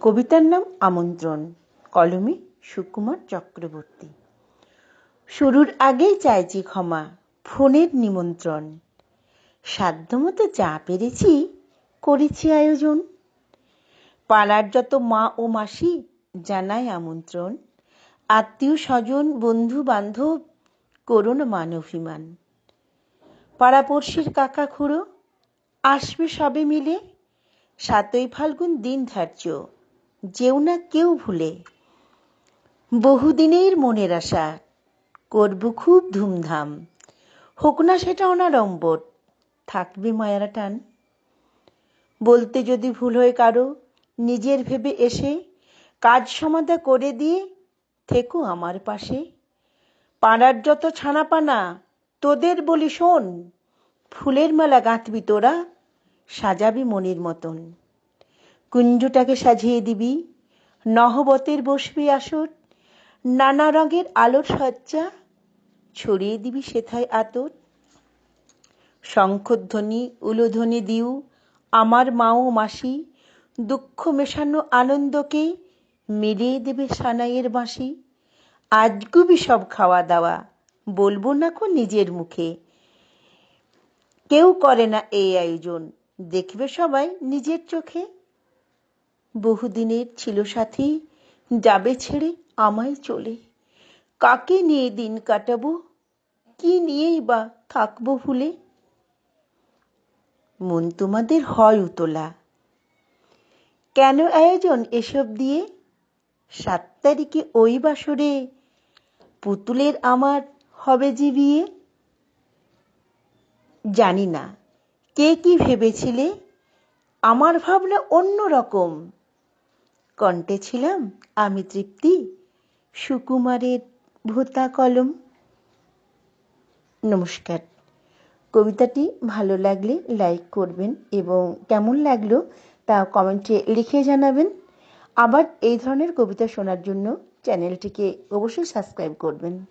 কবিতার নাম আমন্ত্রণ, কলমে সুকুমার চক্রবর্তী। শুরুর আগেই চাইছি ক্ষমা, ফোনের নিমন্ত্রণ। সাধ্যমতো যা পেরেছি করেছি আয়োজন। পাড়ার যত মা ও মাসি জানায় আমন্ত্রণ, আত্মীয় স্বজন, বন্ধু বান্ধব করুন মান অভিমান। পাড়াপড়শির কাকা খুড়ো, আসবে সবে মিলে, সাতই ফাল্গুন দিন ধার্য। যেও না কেউ ভুলে। বহুদিনের মনের আশা, করব খুব ধুমধাম। হোক না সেটা অনাড়ম্বর, থাকবে মায়ারা টান। বলতে যদি ভুল হয় কারও, নিজের ভেবে এসে কাজ সমাধা করে দিয়ে থেকো আমার পাশে। পাড়ার যত ছানাপানা, তোদের বলি শোন, ফুলের মালা গাঁথবি তোরা, সাজাবি মনির মতন। কুঞ্জটাকে সাজিয়ে দিবি, নহবতের বসবি আসর, নানা রঙের আলোর সজ্জা ছড়িয়ে দিবি সেথায় আতর। শঙ্খধ্বনি, উলুধ্বনি দিউ, আমার মা ও মাসি, দুঃখ মেশানো আনন্দকে মিলিয়ে দেবে সানাইয়ের বাঁশি। আজগুবি সব খাওয়া দাওয়া, বলব না কো নিজের মুখে। কেউ করে না এই আয়োজন, দেখবে সবাই নিজের চোখে। বহুদিনের ছিল সাথী, যাবে ছেড়ে আমায় চলে। কাকে নিয়ে দিন কাটাবো? কি নিয়েই বা থাকব ভুলে? মন তোমাদের হয় উতলা। কেন আয়োজন এসব দিয়ে? সাত তারিখে ওই বাসরে পুতুলের আমার হবে যে বিয়ে? জানি না। কে কি ভেবেছিলে? আমার ভাবনা অন্য রকম কণ্ঠে ছিলাম, আমি তৃপ্তি। সুকুমারের ভোতা কলম। নমস্কার। কবিতাটি ভালো লাগলে লাইক করবেন এবং কেমন লাগল তা কমেন্টে লিখে জানাবেন। আবার এই ধরনের কবিতা শোনার জন্য চ্যানেলটিকে অবশ্যই সাবস্ক্রাইব করবেন।